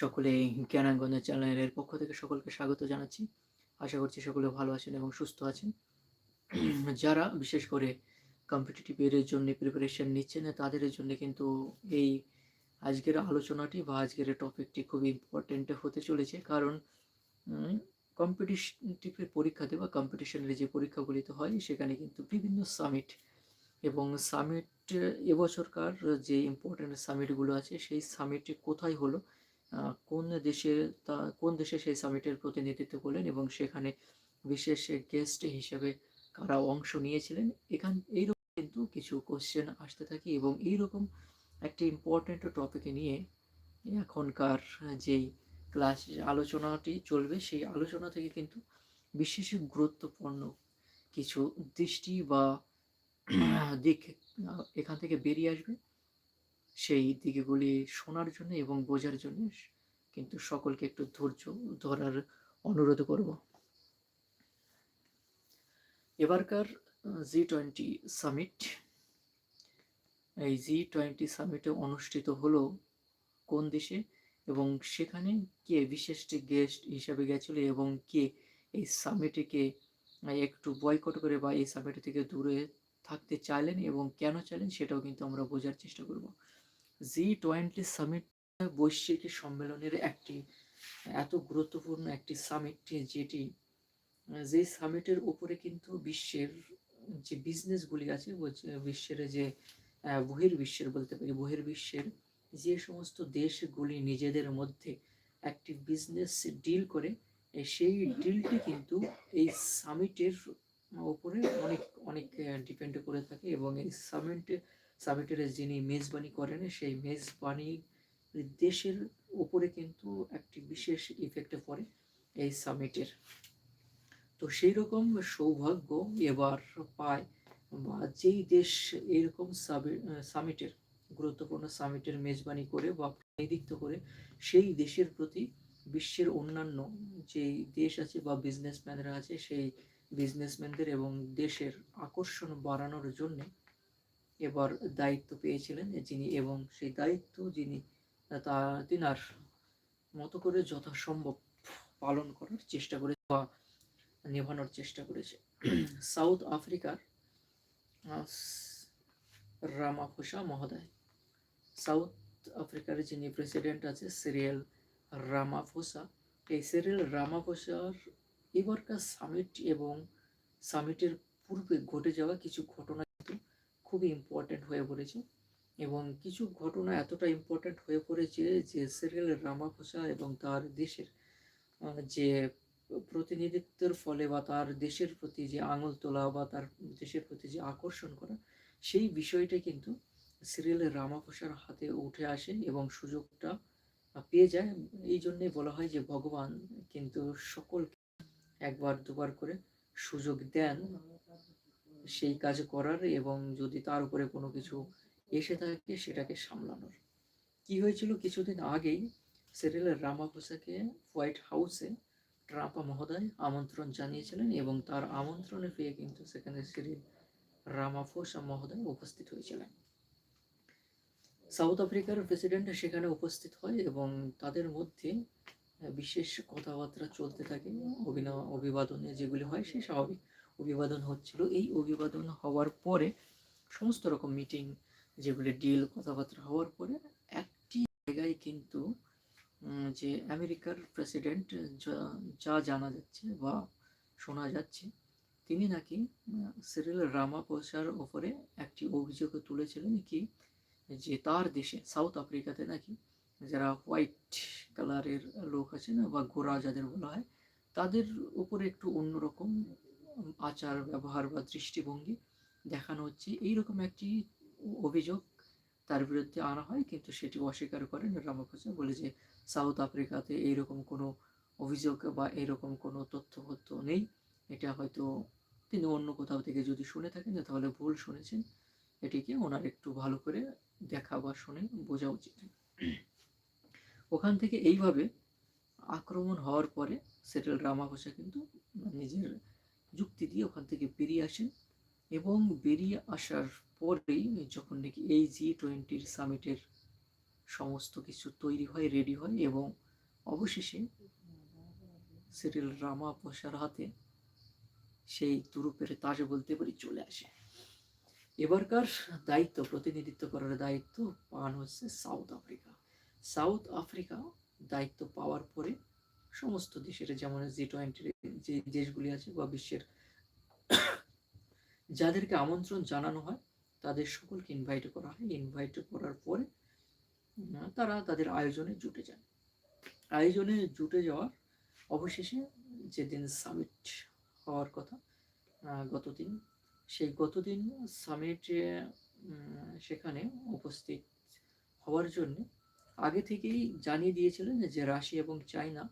সকলে জ্ঞানাঙ্গনের চ্যানেলের পক্ষ থেকে সকলকে স্বাগত জানাচ্ছি। আশা করছি সকলে ভালো আছেন এবং সুস্থ আছেন। যারা বিশেষ করে কম্পিটিটিভ এর জন্য প্রিপারেশন নিচ্ছেন তাদের জন্য কিন্তু এই আজকের আলোচনাটি বা আজকের টপিকটি খুব ইম্পর্টেন্ট হতে চলেছে। কারণ কম্পিটিটিভের পরীক্ষাতে বা কম্পিটিশনের যে পরীক্ষাগুলিতে হয়, সেখানে কিন্তু বিভিন্ন সামিট এবং সামিট এবছরকার যে ইম্পর্টেন্ট সামিটগুলো আছে, সেই সামিটে কোথায় হলো কোন দেশে তা, কোন দেশে সেই সামিটের প্রতিনিধিত্ব করলেন এবং সেখানে বিশেষ গেস্ট হিসেবে কারা অংশ নিয়েছিলেন? এখান, এইরকম কিন্তু কিছু কোশ্চেন আসতে থাকে এবং এইরকম একটি ইম্পর্ট্যান্ট টপিকে নিয়ে এখনকার যেই ক্লাস আলোচনাটি চলবে, সেই আলোচনা থেকে কিন্তু বিশেষ গুরুত্বপূর্ণ কিছু দৃষ্টি বা দিক এখান থেকে বেরিয়ে আসবে। সেই দিকগুলি শোনার জন্য এবং বোঝার জন্য কিন্তু সকলকে একটু ধৈর্য ধরার অনুরোধ করব। এবারকার জি টোয়েন্টি সামিট। এই জি টোয়েন্টি সামিটে অনুষ্ঠিত হলো কোন দেশে এবং সেখানে কে বিশেষ গেস্ট হিসাবে গেছিল এবং কে এই সামিটিকে একটু বয়কট করে বা এই সামিট থেকে দূরে থাকতে চাইলেন এবং কেন চাইলেন সেটাও কিন্তু আমরা বোঝার চেষ্টা করব। জি টোয়েন্টি সামিট বৈশ্বিক সম্মেলনের একটি, এত গুরুত্বপূর্ণ একটি সামিট যেটি যে সামিটের উপরে কিন্তু বিশ্বের যে বিজনেসগুলি আছে বিশ্বের যে বহির্বিশ্বের বলতে পারি, বহির্বিশ্বের যে সমস্ত দেশগুলি নিজেদের মধ্যে একটি বিজনেস ডিল করে সেই ডিলটি কিন্তু এই সামিটের উপরে অনেক অনেক ডিপেন্ড করে থাকে এবং এই সামিটে সামিটের যিনি মেজবানি করেন, সেই মেজবানি দেশের উপরে কিন্তু একটি বিশেষ ইফেক্টে পড়ে এই সামিটের তো সেই রকম সৌভাগ্য এবার পায় বা যেই দেশ এরকম সামিটের গুরুত্বপূর্ণ সামিটের মেজবানি করে বা প্রতিনিধিত্ব করে, সেই দেশের প্রতি বিশ্বের অন্যান্য যেই দেশ আছে বা বিজনেসম্যানরা আছে, সেই বিজনেসম্যানদের এবং দেশের আকর্ষণ বাড়ানোর জন্য এবার দায়িত্ব পেয়েছিলেন যিনি এবং সেই দায়িত্ব যিনি, তা তিনার মতো করে যথাসম্ভব পালন করার চেষ্টা করে বা নেভানোর চেষ্টা করেছে। সাউথ আফ্রিকার রামাফোসা মহোদয়। সাউথ আফ্রিকার যিনি প্রেসিডেন্ট আছে, সিরিয়াল রামাফোসা। এই সিরিয়াল রামাফোসার এবারকার সামিট এবং সামিটের পূর্বে ঘটে যাওয়া কিছু ঘটনা খুবই ইম্পর্ট্যান্ট হয়ে পড়েছে এবং কিছু ঘটনা এতটা ইম্পর্ট্যান্ট হয়ে পড়েছে যে সিরিয়াল রামাফোসা এবং তার দেশের যে প্রতিনিধিত্বের ফলে বা তার দেশের প্রতি যে আঙুল তোলা বা তার দেশের প্রতি যে আকর্ষণ করা, সেই বিষয়টা কিন্তু সিরিয়ালের রামাফোসার হাতে উঠে আসে এবং সুযোগটা পেয়ে যায়। এই জন্যে বলা হয় যে ভগবান কিন্তু সকলকে একবার দুবার করে সুযোগ দেন। সেই কাজ করার এবং যদি তার উপরে কোনো কিছু এসে থাকে সেটাকে সামলানোর। কি হয়েছিল কিছুদিন আগেই, সেরিলের রামাফোসাকে হোয়াইট হাউসে ট্রাম্প মহোদয় আমন্ত্রণ জানিয়েছিলেন এবং তার আমন্ত্রণে পেয়ে কিন্তু সেখানে সিরিল রামাফোসা মহোদয় উপস্থিত হয়েছিলেন। সাউথ আফ্রিকার প্রেসিডেন্ট সেখানে উপস্থিত হয় এবং তাদের মধ্যে বিশেষ কথাবার্তা চলতে থাকে, অভিনয়, অভিবাদনে যেগুলি হয় সে স্বাভাবিক অভিবাদন হচ্ছিল। এই অভিবাদন হওয়ার পরে সমস্ত রকম মিটিং যেগুলি ডিল কথাবার্তা হওয়ার পরে একটি জায়গায় কিন্তু যে আমেরিকার প্রেসিডেন্ট যা জানা যাচ্ছে বা শোনা যাচ্ছে, তিনি নাকি সিরিল রামাপোসার ওপরে একটি অভিযোগ তুলেছিলেন কি, যে তার দেশে সাউথ আফ্রিকাতে নাকি যারা হোয়াইট কালারের লোক আছে না বা গোরা যাদের বলা হয়, তাদের উপরে একটু অন্যরকম আচার, ব্যবহার বা দৃষ্টিভঙ্গি দেখানো হচ্ছে। এইরকম একটি অভিযোগ তার বিরুদ্ধে আনা হয়, কিন্তু সেটি অস্বীকার করেন রামাফোসা। বলে যে, সাউথ আফ্রিকাতে এইরকম কোনো অভিযোগ বা এরকম কোনো তথ্যপত্র নেই। এটা হয়তো তিনি অন্য কোথাও থেকে যদি শুনে থাকেন তাহলে ভুল শুনেছেন। এটিকে ওনার একটু ভালো করে দেখা বা শুনে বোঝা উচিত। ওখান থেকে এইভাবে আক্রমণ হওয়ার পরে সেটেল রামাঘোষা কিন্তু নিজের যুক্তি দিয়ে ওখান থেকে বেরিয়ে আসেন এবং বেরিয়ে আসার পরেই যখন নাকি এই জি টোয়েন্টির সামিটের সমস্ত কিছু তৈরি হয় রেডি হয় এবং অবশেষে সিরিল রামাফোসার হাতে সেই তুরুপের তাজে বলতে পারি চলে আসে। এবারকার দায়িত্ব, প্রতিনিধিত্ব করার দায়িত্ব পান হচ্ছে সাউথ আফ্রিকা সাউথ আফ্রিকা দায়িত্ব পাওয়ার পরে সমস্ত দেশের যেমন জি টোয়েন্টির যে দেশগুলি আছে বা বিশ্বের যাদেরকে আমন্ত্রণ জানানো হয়, তাদের সকলকে ইনভাইট করা হয়। ইনভাইট করার পরে তারা তাদের আয়োজনে জুটে যায় আয়োজনে জুটে যাওয়ার অবশেষে যেদিন সামিট হওয়ার কথা গতদিন, সেই গতদিন সামিটে সেখানে উপস্থিত হওয়ার জন্য আগে থেকেই জানিয়ে দিয়েছিলেন যে রাশিয়া এবং চায়না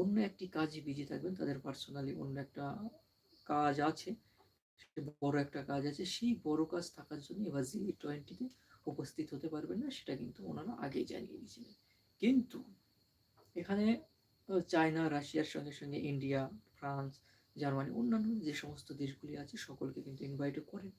অন্য একটি কাজে বিজি থাকবেন, তাদের পার্সোনালি অন্য একটা কাজ আছে বড় একটা কাজ আছে, সেই বড় কাজ থাকার জন্য এবার জি টোয়েন্টিতে উপস্থিত হতে পারবেন না, সেটা কিন্তু ওনারা আগেই জানিয়ে দিয়েছিলেন। কিন্তু এখানে চায়না, রাশিয়ার সঙ্গে সঙ্গে ইন্ডিয়া ফ্রান্স জার্মানি অন্যান্য যে সমস্ত দেশগুলি আছে, সকলকে কিন্তু ইনভাইট করেন।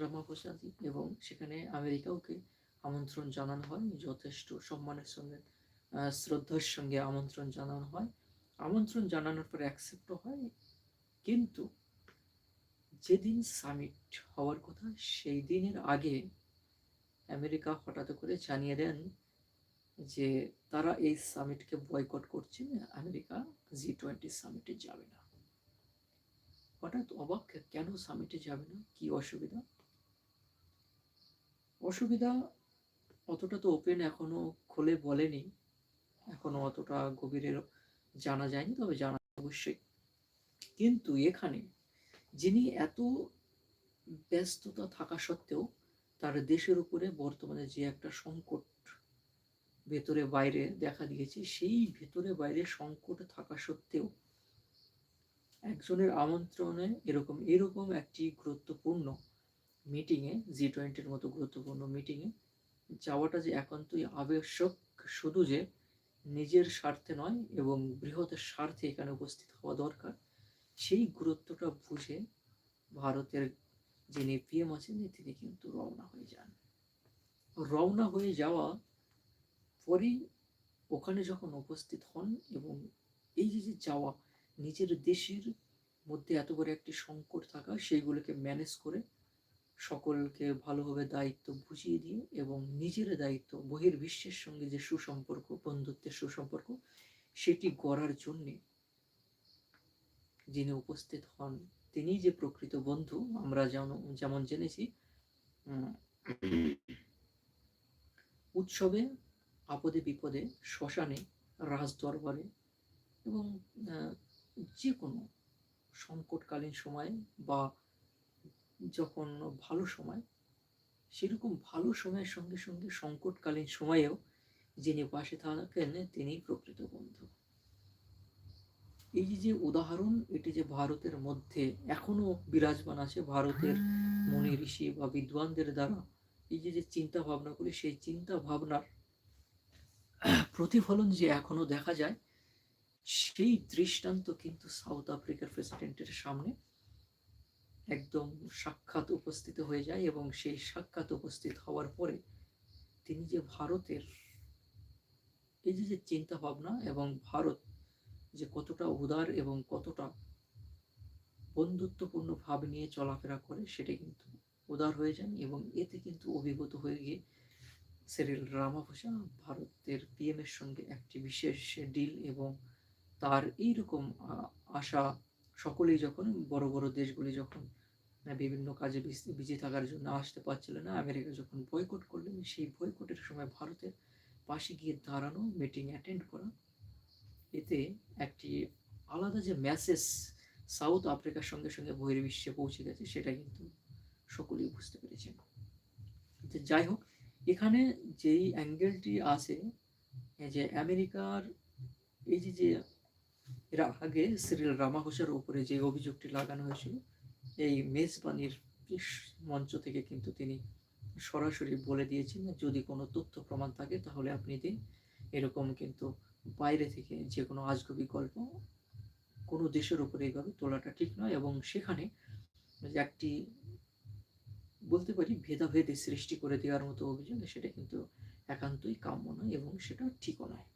রামাফোসাদি এবং সেখানে আমেরিকাওকে আমন্ত্রণ জানানো হয়, যথেষ্ট সম্মানের সঙ্গে। শ্রদ্ধার সঙ্গে আমন্ত্রণ জানানো হয়। আমন্ত্রণ জানানোর পর অ্যাকসেপ্টও হয়। কিন্তু যেদিন সামিট হওয়ার কথা, সেই দিনের আগে আমেরিকা হঠাৎ করে জানিয়ে দেন যে তারা এই সামিটকে বয়কট করছে, আমেরিকা জি টোয়েন্টি সামিটে যাবে না। হঠাৎ অবাক, কেন সামিটে যাবে না? কি অসুবিধা? অসুবিধা অতটা তো ওপেন এখনও খুলে বলেনি। এখনও অতটা গভীরের জানা যায়নি, তবে জানা অবশ্যই। কিন্তু এখানে যিনি এত ব্যস্ততা থাকা সত্ত্বেও তার দেশের উপরে বর্তমানে যে একটা সংকট ভেতরে বাইরে দেখা দিয়েছে, সেই ভেতরে বাইরে সংকট থাকা সত্ত্বেও একজনের আমন্ত্রণে এরকম এরকম একটি গুরুত্বপূর্ণ মিটিংয়ে, জি টোয়েন্টির মতো গুরুত্বপূর্ণ মিটিংয়ে যাওয়াটা যে একান্তই আবশ্যক, শুধু যে নিজের স্বার্থে নয় এবং বৃহতের স্বার্থে এখানে উপস্থিত হওয়া দরকার। সেই গুরুত্বটা বুঝে ভারতের যিনি পিএম আছেন, তিনি কিন্তু রওনা হয়ে যান। রওনা হয়ে যাওয়া পরেই ওখানে যখন উপস্থিত হন এবং এই যে যে যাওয়া, নিজের দেশের মধ্যে এত বড় একটি সংকট থাকা, সেইগুলোকে ম্যানেজ করে সকলকে ভালোভাবে দায়িত্ব বুঝিয়ে দিয়ে এবং নিজের দায়িত্ব, বহির্বিশ্বের সঙ্গে যে সুসম্পর্ক, বন্ধুত্বের সুসম্পর্ক, সেটি গড়ার জন্যে যিনি উপস্থিত হন, তিনি যে প্রকৃত বন্ধু, আমরা যেমন জেনেছি উৎসবে, আপদে বিপদে, শ্মশানে রাজ দরবারে এবং যে কোনো সংকটকালীন সময় বা যখন ভালো সময় সেরকম ভালো সময়ের সঙ্গে সঙ্গে সংকটকালীন সময়েও যিনি পাশে থাকেন তিনি প্রকৃত বন্ধু। এই যে উদাহরণ এটি যে ভারতের মধ্যে এখনও বিরাজমান আছে ভারতের মনি ঋষি বা বিদ্বানদের দ্বারা এই যে যে চিন্তা ভাবনা করি সেই চিন্তা ভাবনার প্রতিফলন যে এখনও দেখা যায় সেই দৃষ্টান্ত কিন্তু সাউথ আফ্রিকার প্রেসিডেন্টের সামনে একদম সাক্ষাৎ উপস্থিত হয়ে যায় এবং সেই সাক্ষাৎ উপস্থিত হওয়ার পরে তিনি যে ভারতের এই যে যে চিন্তা ভাবনা এবং ভারত যে কতটা উদার এবং কতটা বন্ধুত্বপূর্ণ ভাব নিয়ে চলাফেরা করে, সেটা কিন্তু উদার হয়ে যান এবং এতে কিন্তু অভিভূত হয়ে গিয়ে সেরিল রামাফোসা ভারতের পিএমের সঙ্গে একটি বিশেষ ডিল এবং তার এইরকম আশা সকলেই যখন বড় বড় দেশগুলি যখন বিভিন্ন কাজে বিজি থাকার জন্য আসতে পারছিল না। আমেরিকা যখন বয়কট করলেন, সেই বয়কটের সময় ভারতের পাশে গিয়ে দাঁড়ানো মিটিং অ্যাটেন্ড করা, এতে একটি আলাদা যে মেসেজ সাউথ আফ্রিকার সঙ্গে সঙ্গে বহির্বিশ্বে পৌঁছে গেছে, সেটা কিন্তু সকলেই বুঝতে পেরেছেন। যাই হোক, এখানে যেই অ্যাঙ্গেলটি আছে যে আমেরিকার, এই যে যে এর আগে সিরিল রামাঘোষের উপরে যে অভিযোগটি লাগানো হয়েছিল এই মেজবানির মঞ্চ থেকে কিন্তু তিনি সরাসরি বলে দিয়েছেন যদি কোনো তথ্য প্রমাণ থাকে, তাহলে আপনি দিন। এরকম কিন্তু বাইরে থেকে যে কোনো আজগবি গল্প, কোনো দেশের উপরে এইভাবে তোলাটা ঠিক নয় এবং সেখানে একটি বলতে পারি ভেদাভেদে সৃষ্টি করে দেওয়ার মতো অভিযোগ সেটা কিন্তু একান্তই কাম্য নয় এবং সেটা ঠিকও নয়।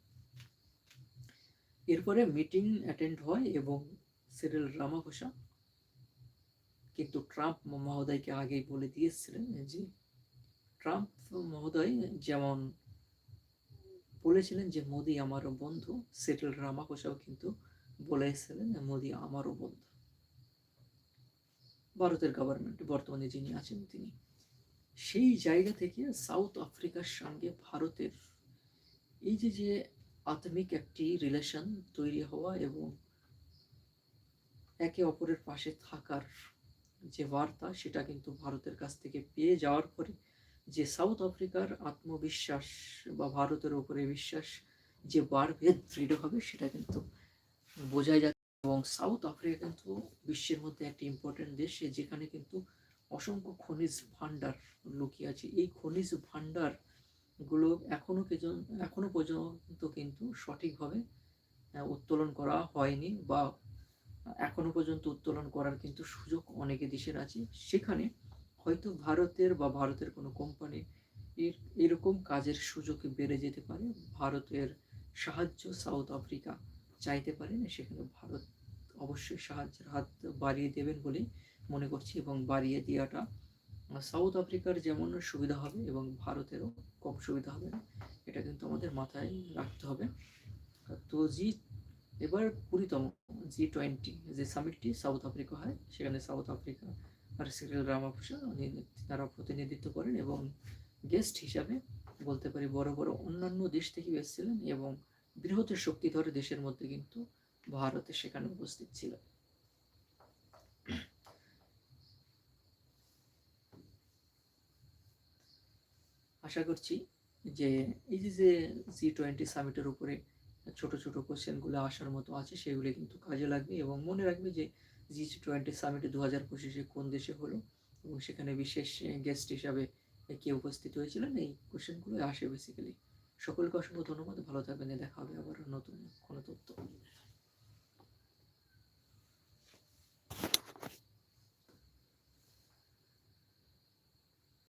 এরপরে মিটিং অ্যাটেন্ড হয় এবং সিরিল রামাফোসা কিন্তু ট্রাম্প মহোদয়কে আগেই বলে দিয়েছিলেন যে ট্রাম্প মহোদয় যেমন বলেছিলেন যে মোদি আমারও বন্ধু। সেটেল রামাফোসাও কিন্তু বলেছিলেন মোদি আমারও বন্ধু। ভারতের গভর্নমেন্ট বর্তমানে যিনি আছেন তিনি। সেই জায়গা থেকে সাউথ আফ্রিকার সঙ্গে ভারতের এই যে যে আত্মিক একটি রিলেশন তৈরি হওয়া এবং একে অপরের পাশে থাকার যে বার্তা সেটা কিন্তু ভারতের কাছ থেকে পেয়ে যাওয়ার পরে যে সাউথ আফ্রিকার আত্মবিশ্বাস বা ভারতের উপরে বিশ্বাস যে বাড়বে দৃঢ় হবে সেটা কিন্তু বোঝাই যাচ্ছে। এবং সাউথ আফ্রিকা কিন্তু বিশ্বের মধ্যে একটি ইম্পর্টেন্ট দেশ যেখানে কিন্তু অসংখ্য খনিজ ভাণ্ডার লুকিয়ে আছে। এই খনিজ ভাণ্ডারগুলো এখনও পর্যন্ত এখনও পর্যন্ত কিন্তু সঠিকভাবে উত্তোলন করা হয়নি বা এখনও পর্যন্ত উত্তোলন করার কিন্তু সুযোগ অনেক দেশের আছে। সেখানে হয়তো ভারতের বা ভারতের কোনো কোম্পানি এরকম কাজের সুযোগ বেড়ে যেতে পারে। ভারতের সাহায্য সাউথ আফ্রিকা চাইতে পারেন সেখানে ভারত অবশ্যই সাহায্যের হাত বাড়িয়ে দেবেন বলেই মনে করছি এবং বাড়িয়ে দেওয়াটা সাউথ আফ্রিকার যেমন সুবিধা হবে এবং ভারতেরও কম সুবিধা হবে এটা কিন্তু আমাদের মাথায় রাখতে হবে। তো জি এবার কুড়িতম জি টোয়েন্টি যে সামিটটি সাউথ আফ্রিকা হয়, সেখানে সাউথ আফ্রিকা আর সিরিল রামাফোসা উনি তারা প্রতিনিধিত্ব করেন এবং গেস্ট হিসাবে বলতে পারি বড় বড় অন্যান্য দেশ থেকে এসেছিলেন এবং বৃহত্তর শক্তিধর দেশের মধ্যে কিন্তু ভারতে সেখানে উপস্থিত ছিল আশা করছি যে এই যে জি টোয়েন্টি সামিটের উপরে ছোট ছোট কোশ্চেনগুলো আসার মতো আছে, সেগুলো কিন্তু কাজে লাগবে এবং মনে রাখবে যে জি টোয়েন্টি সামিটে দু হাজার পঁচিশে কোন দেশে হলো এবং সেখানে বিশেষ গেস্ট হিসাবে কে উপস্থিত হয়েছিলেন? এই কোশ্চেনগুলো আসে বেসিক্যালি সকলকে অসংখ্য ধন্যবাদ। ভালো থাকবেন। দেখা হবে আবার নতুন কোনো তথ্য।